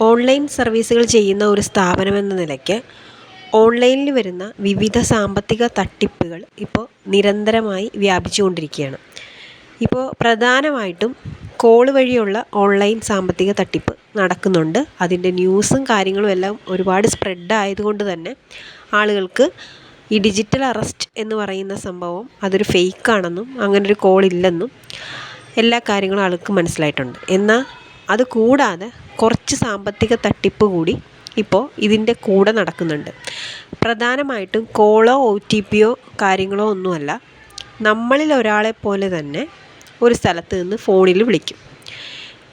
Online സർവീസുകൾ ചെയ്യുന്ന ഒരു സ്ഥാപനമെന്ന നിലയ്ക്ക് ഓൺലൈനിൽ വരുന്ന വിവിധ സാമ്പത്തിക തട്ടിപ്പുകൾ ഇപ്പോൾ നിരന്തരമായി വ്യാപിച്ചു കൊണ്ടിരിക്കുകയാണ് ഇപ്പോൾ പ്രധാനമായിട്ടും കോൾ വഴിയുള്ള ഓൺലൈൻ സാമ്പത്തിക തട്ടിപ്പ് നടക്കുന്നുണ്ട്. അതിന്റെ ന്യൂസും കാര്യങ്ങളും എല്ലാം ഒരുപാട് സ്പ്രെഡ് ആയതുകൊണ്ട് തന്നെ ആളുകൾക്ക് ഈ ഡിജിറ്റൽ അറസ്റ്റ് എന്ന് പറയുന്ന സംഭവം അതൊരു ഫേക്ക് ആണെന്നും അങ്ങനൊരു കോളില്ലെന്നും എല്ലാ കാര്യങ്ങളും ആൾക്ക് മനസ്സിലായിട്ടുണ്ട്. എന്നാൽ അത് കൂടാതെ കുറച്ച് സാമ്പത്തിക തട്ടിപ്പ് കൂടി ഇപ്പോൾ ഇതിന്റെ കൂടെ നടക്കുന്നുണ്ട്. പ്രധാനമായിട്ടും കോളോ ഒ ടി പിയോ കാര്യങ്ങളോ ഒന്നുമല്ല നമ്മളിൽ ഒരാളെ പോലെ തന്നെ ഒരു സ്ഥലത്ത് നിന്ന് ഫോണിൽ വിളിക്കും.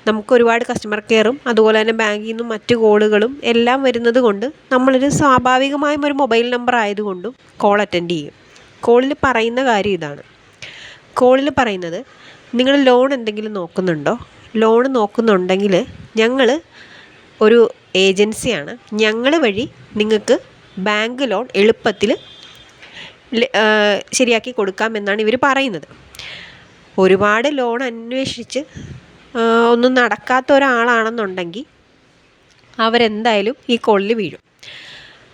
നമുക്ക് ഒരുപാട് കസ്റ്റമർ കെയറും അതുപോലെ തന്നെ ബാങ്കിൽ നിന്നും മറ്റ് കോളുകളും എല്ലാം വരുന്നത് കൊണ്ട് നമ്മളൊരു സ്വാഭാവികമായും ഒരു മൊബൈൽ നമ്പർ ആയതുകൊണ്ടും കോൾ അറ്റൻഡ് ചെയ്യും. കോളിൽ പറയുന്ന കാര്യം ഇതാണ്. കോളിൽ പറയുന്നത് നിങ്ങൾ ലോൺ എന്തെങ്കിലും നോക്കുന്നുണ്ടോ? ലോൺ നോക്കുന്നുണ്ടെങ്കിൽ ഞങ്ങൾ ഒരു ഏജൻസിയാണ്. ഞങ്ങൾ വഴി നിങ്ങൾക്ക് ബാങ്ക് ലോൺ എളുപ്പത്തിൽ ശരിയാക്കി കൊടുക്കാമെന്നാണ് ഇവർ പറയുന്നത്. ഒരുപാട് ലോൺ അന്വേഷിച്ച് ഒന്നും നടക്കാത്ത ഒരാളാണെന്നുണ്ടെങ്കിൽ അവരെന്തായാലും ഈ കോളിൽ വീഴും.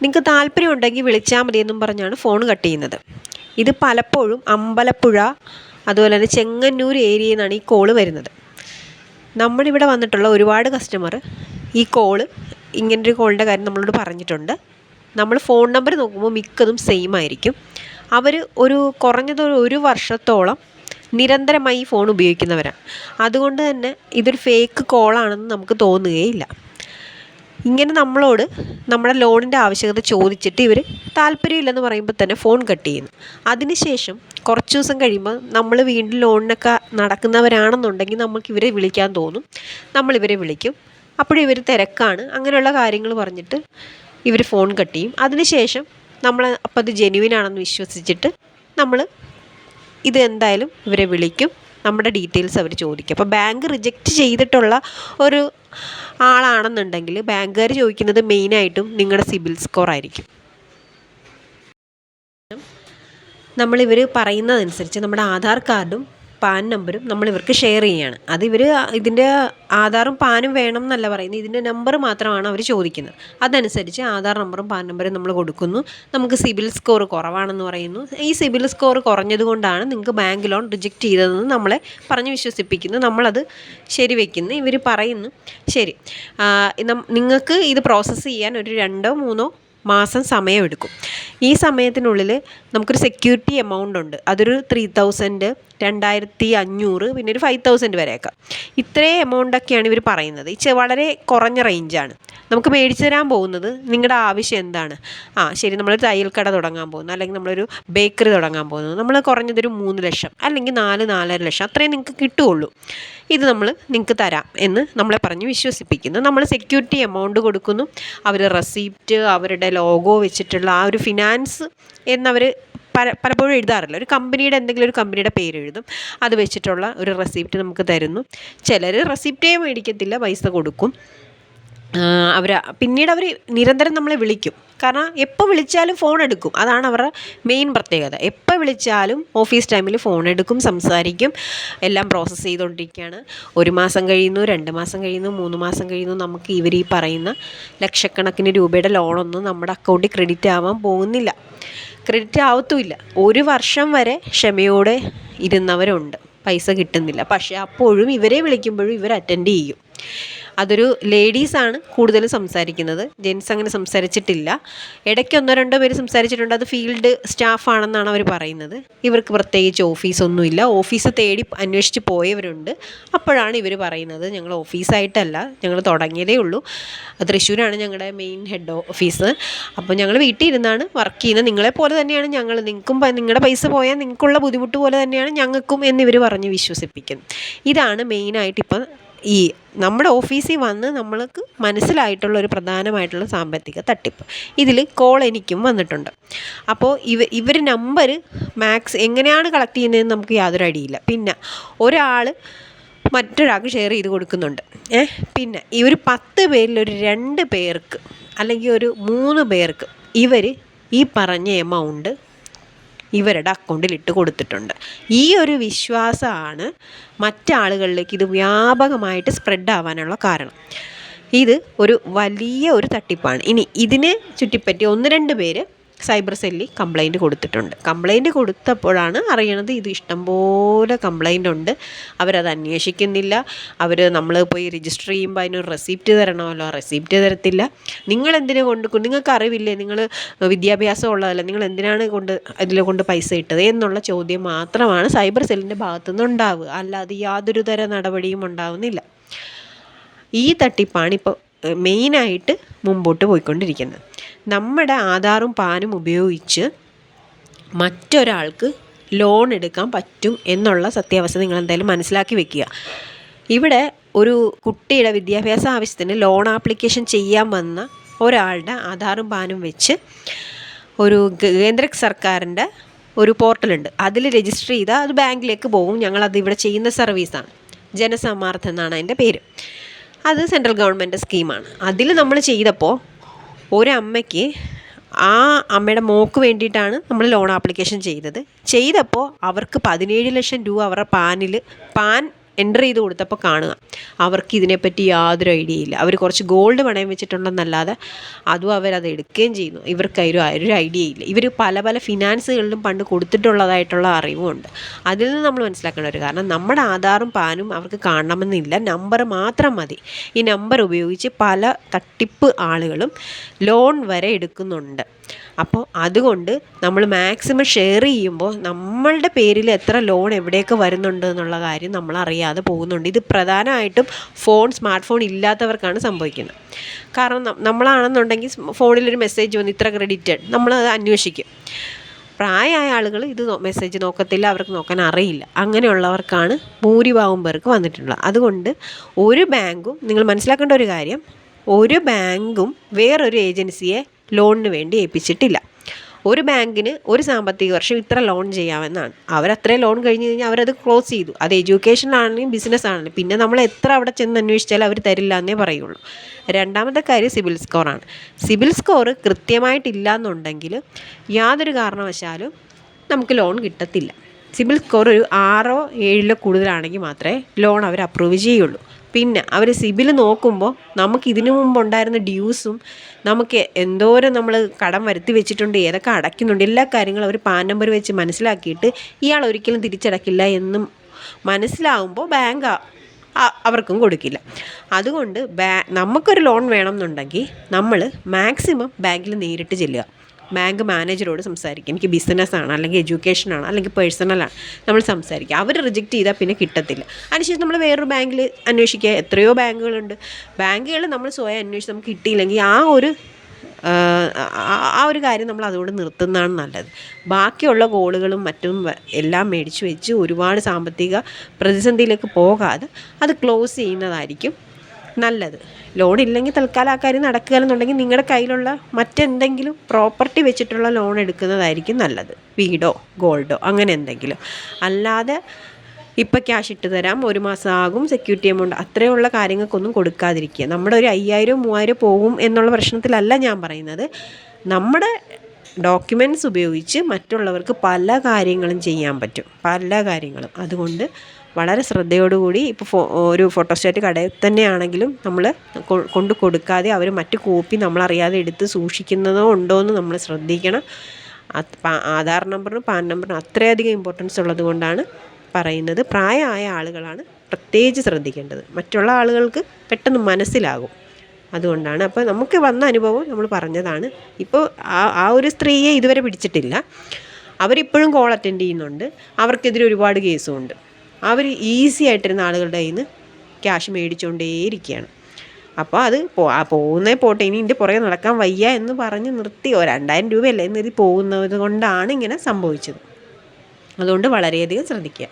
നിങ്ങൾക്ക് താല്പര്യമുണ്ടെങ്കിൽ വിളിച്ചാൽ മതി എന്നും പറഞ്ഞാണ് ഫോൺ കട്ട് ചെയ്യുന്നത്. ഇത് പലപ്പോഴും അമ്പലപ്പുഴ അതുപോലെ തന്നെ ചെങ്ങന്നൂർ ഏരിയയിൽ നിന്നാണ് ഈ കോൾ വരുന്നത്. നമ്മുടെ ഇവിടെ വന്നിട്ടുള്ള ഒരുപാട് കസ്റ്റമർ ഈ കോൾ ഇങ്ങനൊരു കോളിന്റെ കാര്യം നമ്മളോട് പറഞ്ഞിട്ടുണ്ട്. നമ്മൾ ഫോൺ നമ്പർ നോക്കുമ്പോൾ മിക്കതും സെയിം ആയിരിക്കും. അവർ ഒരു കുറഞ്ഞത് ഒരു വർഷത്തോളം നിരന്തരമായി ഈ ഫോൺ ഉപയോഗിക്കുന്നവരാണ് അതുകൊണ്ട് തന്നെ ഇതൊരു ഫേക്ക് കോളാണെന്ന് നമുക്ക് തോന്നുകയില്ല. ഇങ്ങനെ നമ്മളോട് നമ്മുടെ ലോണിന്റെ ആവശ്യകത ചോദിച്ചിട്ട് ഇവർ താല്പര്യമില്ലെന്ന് പറയുമ്പോൾ തന്നെ ഫോൺ കട്ട് ചെയ്യുന്നു. അതിനുശേഷം കുറച്ച് ദിവസം കഴിയുമ്പോൾ നമ്മൾ വീണ്ടും ലോണിനൊക്കെ നടക്കുന്നവരാണെന്നുണ്ടെങ്കിൽ നമുക്ക് ഇവരെ വിളിക്കാൻ തോന്നും. നമ്മൾ ഇവരെ വിളിക്കും. അപ്പോഴും ഇവർ തിരക്കാണ്. അങ്ങനെയുള്ള കാര്യങ്ങൾ പറഞ്ഞിട്ട് ഇവർ ഫോൺ കട്ട് ചെയ്യും. അതിനുശേഷം നമ്മൾ അപ്പോൾ അത് ജെന്യുവിൻ ആണെന്ന് വിശ്വസിച്ചിട്ട് നമ്മൾ ഇത് എന്തായാലും ഇവരെ വിളിക്കും. നമ്മുടെ ഡീറ്റെയിൽസ് അവർ ചോദിക്കും. അപ്പോൾ ബാങ്ക് റിജക്റ്റ് ചെയ്തിട്ടുള്ള ഒരു ആളാണെന്നുണ്ടെങ്കിൽ ബാങ്കുകാർ ചോദിക്കുന്നത് മെയിനായിട്ടും നിങ്ങളുടെ സിബിൽ സ്കോർ ആയിരിക്കും. നമ്മളിവർ പറയുന്നതനുസരിച്ച് നമ്മുടെ ആധാർ കാർഡും പാൻ നമ്പറും നമ്മൾ ഇവർക്ക് ഷെയർ ചെയ്യുകയാണ് ഇവർ ഇതിന്റെ ആധാറും പാനും വേണം എന്നല്ല പറയുന്നത്. ഇതിന്റെ നമ്പർ മാത്രമാണ് അവർ ചോദിക്കുന്നത്. അതനുസരിച്ച് ആധാർ നമ്പറും പാൻ നമ്പറും നമ്മൾ കൊടുക്കുന്നു. നമുക്ക് സിബിൽ സ്കോർ കുറവാണെന്ന് പറയുന്നു. ഈ സിബിൽ സ്കോർ കുറഞ്ഞതുകൊണ്ടാണ് നിങ്ങൾക്ക് ബാങ്ക് ലോൺ റിജക്റ്റ് ചെയ്തതെന്ന് നമ്മളെ പറഞ്ഞ് വിശ്വസിപ്പിക്കുന്നു. നമ്മളത് ശരി വയ്ക്കുന്നു ഇവർ പറയുന്നു ശരി നിങ്ങൾക്ക് ഇത് പ്രോസസ്സ് ചെയ്യാൻ ഒരു രണ്ടോ മൂന്നോ മാസം സമയമെടുക്കും. ഈ സമയത്തിനുള്ളിൽ നമുക്കൊരു സെക്യൂരിറ്റി എമൗണ്ട് ഉണ്ട്. അതൊരു ത്രീ തൗസൻഡ് രണ്ടായിരത്തി അഞ്ഞൂറ് പിന്നെ ഒരു ഫൈവ് തൗസൻഡ് വരെയൊക്കെ. ഇത്രയും എമൗണ്ടൊക്കെയാണ് ഇവർ പറയുന്നത്. ഇത് വളരെ കുറഞ്ഞ റേഞ്ചാണ് നമുക്ക് മേടിച്ചു തരാൻ പോകുന്നത് നിങ്ങളുടെ ആവശ്യം എന്താണ്? ആ ശരി നമ്മളൊരു തയ്യൽക്കട തുടങ്ങാൻ പോകുന്നു. അല്ലെങ്കിൽ നമ്മളൊരു ബേക്കറി തുടങ്ങാൻ പോകുന്നു. നമ്മൾ കുറഞ്ഞതൊരു മൂന്ന് ലക്ഷം അല്ലെങ്കിൽ നാല് നാലര ലക്ഷം അത്രയും നിങ്ങൾക്ക് കിട്ടുകയുള്ളൂ. ഇത് നമ്മൾ നിങ്ങൾക്ക് തരാം എന്ന് നമ്മളെ പറഞ്ഞ് വിശ്വസിപ്പിക്കുന്നു. നമ്മൾ സെക്യൂരിറ്റി എമൗണ്ട് കൊടുക്കുന്നു. അവർ റെസീപ്റ്റ് അവരുടെ ലോഗോ വെച്ചിട്ടുള്ള ആ ഒരു ഫിനാൻസ് എന്നവർ പല പലപ്പോഴും എഴുതാറില്ല. ഒരു കമ്പനിയുടെ എന്തെങ്കിലും ഒരു കമ്പനിയുടെ പേര് എഴുതും. അത് വെച്ചിട്ടുള്ള ഒരു റെസിപ്റ്റ് നമുക്ക് തരുന്നു. ചിലർ റെസിപ്റ്റേ മേടിക്കത്തില്ല പൈസ കൊടുക്കും. അവർ പിന്നീട് അവർ നിരന്തരം നമ്മളെ വിളിക്കും. കാരണം എപ്പോൾ വിളിച്ചാലും ഫോൺ എടുക്കും. അതാണ് അവരുടെ മെയിൻ പ്രത്യേകത. എപ്പോൾ വിളിച്ചാലും ഓഫീസ് ടൈമിൽ ഫോൺ എടുക്കും സംസാരിക്കും. എല്ലാം പ്രോസസ്സ് ചെയ്തുകൊണ്ടിരിക്കുകയാണ് ഒരു മാസം കഴിയുന്നു രണ്ട് മാസം കഴിയുന്നു മൂന്ന് മാസം കഴിയുന്നു. നമുക്ക് ഇവർ ഈ പറയുന്ന ലക്ഷക്കണക്കിന് രൂപയുടെ ലോണൊന്നും നമ്മുടെ അക്കൗണ്ടിൽ ക്രെഡിറ്റ് ആവാൻ പോകുന്നില്ല. ക്രെഡിറ്റ് ആവത്തുമില്ല. ഒരു വർഷം വരെ ക്ഷമയോടെ ഇരുന്നവരുണ്ട്. പൈസ കിട്ടുന്നില്ല. പക്ഷേ അപ്പോഴും ഇവരെ വിളിക്കുമ്പോഴും ഇവർ അറ്റൻഡ് ചെയ്യും. അതൊരു ലേഡീസാണ് കൂടുതലും സംസാരിക്കുന്നത്. ജെൻസ് അങ്ങനെ സംസാരിച്ചിട്ടില്ല. ഇടയ്ക്ക് ഒന്നോ രണ്ടോ പേര് സംസാരിച്ചിട്ടുണ്ട്. അത് ഫീൽഡ് സ്റ്റാഫാണെന്നാണ് അവർ പറയുന്നത്. ഇവർക്ക് പ്രത്യേകിച്ച് ഓഫീസൊന്നുമില്ല ഓഫീസ് തേടി അന്വേഷിച്ച് പോയവരുണ്ട്. അപ്പോഴാണ് ഇവർ പറയുന്നത്. ഞങ്ങൾ ഓഫീസായിട്ടല്ല ഞങ്ങൾ തുടങ്ങിയതേ ഉള്ളൂ. തൃശ്ശൂരാണ് ഞങ്ങളുടെ മെയിൻ ഹെഡ് ഓഫീസ് അപ്പോൾ ഞങ്ങൾ വീട്ടിൽ ഇരുന്നാണ് വർക്ക് ചെയ്യുന്നത്. നിങ്ങളെ പോലെ തന്നെയാണ് ഞങ്ങൾ നിങ്ങൾക്കും നിങ്ങളുടെ പൈസ പോയാൽ നിങ്ങൾക്കുള്ള ബുദ്ധിമുട്ട് പോലെ തന്നെയാണ് ഞങ്ങൾക്കും എന്നിവർ പറഞ്ഞ് വിശ്വസിപ്പിക്കുന്നു. ഇതാണ് മെയിനായിട്ട് ഇപ്പം ഈ നമ്മുടെ ഓഫീസിൽ വന്ന് നമ്മൾക്ക് മനസ്സിലായിട്ടുള്ള ഒരു പ്രധാനമായിട്ടുള്ള സാമ്പത്തിക തട്ടിപ്പ്. ഇതിൽ കോൾ എനിക്കും വന്നിട്ടുണ്ട്. അപ്പോൾ ഇവ ഇവർ നമ്പർ മാക്സ് എങ്ങനെയാണ് കളക്ട് ചെയ്യുന്നതെന്ന് നമുക്ക് യാതൊരു അടിയില്ല പിന്നെ ഒരാൾ മറ്റൊരാൾക്ക് ഷെയർ ചെയ്ത് കൊടുക്കുന്നുണ്ട്. ഏ? പിന്നെ ഈ ഒരു പത്ത് പേരിൽ ഒരു രണ്ട് പേർക്ക് അല്ലെങ്കിൽ ഒരു മൂന്ന് പേർക്ക് ഇവർ ഈ പറഞ്ഞ എമൗണ്ട് ഇവരുടെ അക്കൗണ്ടിൽ ഇട്ട് കൊടുത്തിട്ടുണ്ട്. ഈ ഒരു വിശ്വാസമാണ് മറ്റാളുകളിലേക്ക് ഇത് വ്യാപകമായിട്ട് സ്പ്രെഡ് ആവാനുള്ള കാരണം. ഇത് ഒരു വലിയ ഒരു തട്ടിപ്പാണ്. ഇനി ഇതിനെ ചുറ്റിപ്പറ്റി ഒന്ന് രണ്ട് പേര് സൈബർ സെല്ലിൽ കംപ്ലൈന്റ് കൊടുത്തിട്ടുണ്ട്. കംപ്ലൈന്റ് കൊടുത്തപ്പോഴാണ് അറിയണത് ഇത് ഇഷ്ടംപോലെ കംപ്ലൈന്റ് ഉണ്ട്. അവരത് അന്വേഷിക്കുന്നില്ല. അവർ നമ്മൾ പോയി രജിസ്റ്റർ ചെയ്യുമ്പോൾ അതിനൊരു റെസിപ്റ്റ് തരണമല്ലോ? ആ റെസിപ്റ്റ് തരത്തില്ല. നിങ്ങൾ എന്തിനു കൊണ്ട് നിങ്ങൾക്ക് അറിവില്ലേ? നിങ്ങൾ വിദ്യാഭ്യാസം ഉള്ളതല്ല നിങ്ങൾ എന്തിനാണ് കൊണ്ട് അതിൽ കൊണ്ട് പൈസ ഇട്ടത് എന്നുള്ള ചോദ്യം മാത്രമാണ് സൈബർ സെല്ലിന്റെ ഭാഗത്തുനിന്ന് ഉണ്ടാവുക. അല്ലാതെ യാതൊരു തര നടപടിയും ഉണ്ടാവുന്നില്ല. ഈ തട്ടിപ്പാണ് ഇപ്പോൾ മെയിനായിട്ട് മുമ്പോട്ട് പോയിക്കൊണ്ടിരിക്കുന്നത്. നമ്മുടെ ആധാറും പാനും ഉപയോഗിച്ച് മറ്റൊരാൾക്ക് ലോൺ എടുക്കാൻ പറ്റും എന്നുള്ള സത്യാവസ്ഥ നിങ്ങൾ എന്തായാലും മനസ്സിലാക്കി വെക്കുക. ഇവിടെ ഒരു കുട്ടിയുടെ വിദ്യാഭ്യാസ ആവശ്യത്തിന് ലോൺ ആപ്ലിക്കേഷൻ ചെയ്യാൻ വന്ന ഒരാളുടെ ആധാറും പാനും വെച്ച് ഒരു കേന്ദ്ര സർക്കാരിന്റെ ഒരു പോർട്ടലുണ്ട്. അതിൽ രജിസ്റ്റർ ചെയ്താൽ അത് ബാങ്കിലേക്ക് പോകും. ഞങ്ങളത് ഇവിടെ ചെയ്യുന്ന സർവീസാണ്. ജനസമാർത്ഥം എന്നാണ് അതിന്റെ പേര്. അത് സെൻട്രൽ ഗവൺമെന്റ് സ്കീമാണ്. അതിൽ നമ്മൾ ചെയ്തപ്പോൾ ഒരമ്മയ്ക്ക് ആ അമ്മയുടെ മോക്ക് വേണ്ടിയിട്ടാണ് നമ്മൾ ലോൺ ആപ്ലിക്കേഷൻ ചെയ്തത്. ചെയ്തപ്പോൾ അവർക്ക് പതിനേഴ് ലക്ഷം രൂപ അവരുടെ പാനിൽ പാൻ എന്റർ ചെയ്ത് കൊടുത്തപ്പോൾ കാണുക. അവർക്ക് ഇതിനെപ്പറ്റി യാതൊരു ഐഡിയ ഇല്ല. അവർ കുറച്ച് ഗോൾഡ് പണയം വെച്ചിട്ടുണ്ടെന്നല്ലാതെ അതും അവരത് എടുക്കുകയും ചെയ്യുന്നു. ഇവർക്ക് അതിൽ ഒരു ഐഡിയ ഇല്ല. ഇവർ പല പല ഫിനാൻസുകളിലും പണ്ട് കൊടുത്തിട്ടുള്ളതായിട്ടുള്ള അറിവുമുണ്ട്. അതിൽ നിന്ന് നമ്മൾ മനസ്സിലാക്കേണ്ട ഒരു കാരണം നമ്മുടെ ആധാറും പാനും അവർക്ക് കാണണമെന്നില്ല. നമ്പർ മാത്രം മതി. ഈ നമ്പർ ഉപയോഗിച്ച് പല തട്ടിപ്പ് ആളുകളും ലോൺ വരെ എടുക്കുന്നുണ്ട്. അപ്പോൾ അതുകൊണ്ട് നമ്മൾ മാക്സിമം ഷെയർ ചെയ്യുമ്പോൾ നമ്മളുടെ പേരിൽ എത്ര ലോൺ എവിടെയൊക്കെ വരുന്നുണ്ട് എന്നുള്ള കാര്യം നമ്മൾ അറിയാതെ പോകുന്നുണ്ട്. ഇത് പ്രധാനമായിട്ടും ഫോൺ സ്മാർട്ട് ഫോൺ ഇല്ലാത്തവർക്കാണ് സംഭവിക്കുന്നത്. കാരണം നമ്മളാണെന്നുണ്ടെങ്കിൽ ഫോണിലൊരു മെസ്സേജ് വന്ന് ഇത്ര ക്രെഡിറ്റഡ് നമ്മളത് അന്വേഷിക്കും. പ്രായമായ ആളുകൾ ഇത് മെസ്സേജ് നോക്കത്തില്ല അവർക്ക് നോക്കാൻ അറിയില്ല. അങ്ങനെയുള്ളവർക്കാണ് ഭൂരിഭാഗം പേർക്ക് വന്നിട്ടുള്ളത്. അതുകൊണ്ട് ഒരു ബാങ്കും നിങ്ങൾ മനസ്സിലാക്കേണ്ട ഒരു കാര്യം ഒരു ബാങ്കും വേറൊരു ഏജൻസിയെ ലോണിന് വേണ്ടി ഏൽപ്പിച്ചിട്ടില്ല. ഒരു ബാങ്കിന് ഒരു സാമ്പത്തിക വർഷം ഇത്ര ലോൺ ചെയ്യാമെന്നാണ്. അവരത്രയും ലോൺ കഴിഞ്ഞ് കഴിഞ്ഞാൽ അവരത് ക്ലോസ് ചെയ്തു. അത് എഡ്യൂക്കേഷൻ ആണെങ്കിലും ബിസിനസ് ആണെങ്കിലും. പിന്നെ നമ്മൾ എത്ര അവിടെ ചെന്ന് അന്വേഷിച്ചാലും അവർ തരില്ല എന്നേ പറയുള്ളൂ. രണ്ടാമത്തെ കാര്യം സിബിൽ സ്കോറാണ് സിബിൽ സ്കോർ കൃത്യമായിട്ടില്ല എന്നുണ്ടെങ്കിൽ യാതൊരു കാരണവശാലും നമുക്ക് ലോൺ കിട്ടത്തില്ല. സിബിൽ സ്കോർ ഒരു ആറോ ഏഴിലോ കൂടുതലാണെങ്കിൽ മാത്രമേ ലോൺ അവർ അപ്രൂവ് ചെയ്യുള്ളൂ. പിന്നെ അവർ സിബിൽ നോക്കുമ്പോൾ നമുക്ക് ഇതിനു മുമ്പ് ഉണ്ടായിരുന്ന ഡ്യൂസും നമുക്ക് എന്തോരം നമ്മൾ കടം വരുത്തി വെച്ചിട്ടുണ്ട് ഏതൊക്കെ അടയ്ക്കുന്നുണ്ട് എല്ലാ കാര്യങ്ങളും അവർ പാൻ നമ്പർ വെച്ച് മനസ്സിലാക്കിയിട്ട് ഇയാൾ ഒരിക്കലും തിരിച്ചടക്കില്ല എന്നും മനസ്സിലാവുമ്പോൾ ബാങ്ക് അവർക്കും കൊടുക്കില്ല. അതുകൊണ്ട് ബാ നമുക്കൊരു ലോൺ വേണമെന്നുണ്ടെങ്കിൽ നമ്മൾ മാക്സിമം ബാങ്കിൽ നേരിട്ട് ചെല്ലുക. ബാങ്ക് മാനേജറോട് സംസാരിക്കുക എനിക്ക് ബിസിനസ്സാണ് അല്ലെങ്കിൽ എഡ്യൂക്കേഷനാണ് അല്ലെങ്കിൽ പേഴ്സണലാണ് നമ്മൾ സംസാരിക്കുക അവർ റിജക്റ്റ് ചെയ്താൽ പിന്നെ കിട്ടത്തില്ല. അതിനുശേഷം നമ്മൾ വേറൊരു ബാങ്കിൽ അന്വേഷിക്കുക. എത്രയോ ബാങ്കുകളുണ്ട്. ബാങ്കുകൾ നമ്മൾ സ്വയം അന്വേഷിച്ച് നമുക്ക് കിട്ടിയില്ലെങ്കിൽ ആ ഒരു ആ ഒരു കാര്യം നമ്മൾ അതുകൊണ്ട് നിർത്തുന്നതാണ് നല്ലത്. ബാക്കിയുള്ള ഗോളുകളും മറ്റും എല്ലാം മേടിച്ച് വെച്ച് ഒരുപാട് സാമ്പത്തിക പ്രതിസന്ധിയിലേക്ക് പോകാതെ അത് ക്ലോസ് ചെയ്യുന്നതായിരിക്കും. നല്ലത്. ലോൺ ഇല്ലെങ്കിൽ തൽക്കാലം ആ കാര്യം നടക്കുക എന്നുണ്ടെങ്കിൽ നിങ്ങളുടെ കയ്യിലുള്ള മറ്റെന്തെങ്കിലും പ്രോപ്പർട്ടി വെച്ചിട്ടുള്ള ലോൺ എടുക്കുന്നതായിരിക്കും നല്ലത്. വീടോ ഗോൾഡോ അങ്ങനെ എന്തെങ്കിലും. അല്ലാതെ ഇപ്പം ക്യാഷ് ഇട്ട് തരാം ഒരു മാസം ആകും സെക്യൂരിറ്റി എമൗണ്ട് അത്രയുള്ള കാര്യങ്ങൾക്കൊന്നും കൊടുക്കാതിരിക്കുക. നമ്മുടെ ഒരു അയ്യായിരം മൂവായിരം പോകും എന്നുള്ള പ്രശ്നത്തിലല്ല ഞാൻ പറയുന്നത്. നമ്മുടെ ഡോക്യുമെന്റ്സ് ഉപയോഗിച്ച് മറ്റുള്ളവർക്ക് പല കാര്യങ്ങളും ചെയ്യാൻ പറ്റും. പല കാര്യങ്ങളും. അതുകൊണ്ട് വളരെ ശ്രദ്ധയോടുകൂടി ഇപ്പോൾ ഫോ ഒരു ഫോട്ടോസ്റ്റാറ്റ് കടയിൽ തന്നെയാണെങ്കിലും നമ്മൾ കൊണ്ട് കൊടുക്കാതെ അവർ മറ്റ് കോപ്പി നമ്മളറിയാതെ എടുത്ത് സൂക്ഷിക്കുന്നതോ ഉണ്ടോ എന്ന് നമ്മൾ ശ്രദ്ധിക്കണം. ആധാർ നമ്പറിനും പാൻ നമ്പറിനും അത്രയധികം ഇമ്പോർട്ടൻസ് ഉള്ളത് കൊണ്ടാണ് പറയുന്നത്. പ്രായമായ ആളുകളാണ് പ്രത്യേകിച്ച് ശ്രദ്ധിക്കേണ്ടത്. മറ്റുള്ള ആളുകൾക്ക് പെട്ടെന്ന് മനസ്സിലാകും. അതുകൊണ്ടാണ്. അപ്പോൾ നമുക്ക് വന്ന അനുഭവം നമ്മൾ പറഞ്ഞതാണ്. ഇപ്പോൾ ആ ആ ഒരു സ്ത്രീയെ ഇതുവരെ പിടിച്ചിട്ടില്ല. അവരിപ്പോഴും കോൾ അറ്റൻഡ് ചെയ്യുന്നുണ്ട്. അവർക്കെതിരെ ഒരുപാട് കേസും ഉണ്ട്. അവർ ഈസി ആയിട്ടിരുന്ന ആളുകളുടെ കയ്യിൽ നിന്ന് ക്യാഷ് മേടിച്ചുകൊണ്ടേയിരിക്കുകയാണ് അപ്പോൾ അത് പോ പോകുന്നേ പോട്ടെ ഇനി ഇതിന്റെ പുറകെ നടക്കാൻ വയ്യ എന്ന് പറഞ്ഞ് നിർത്തിയോ രണ്ടായിരം രൂപയല്ലേ എന്നിത് പോകുന്നത് കൊണ്ടാണ് ഇങ്ങനെ സംഭവിച്ചത്. അതുകൊണ്ട് വളരെയധികം ശ്രദ്ധിക്കുക.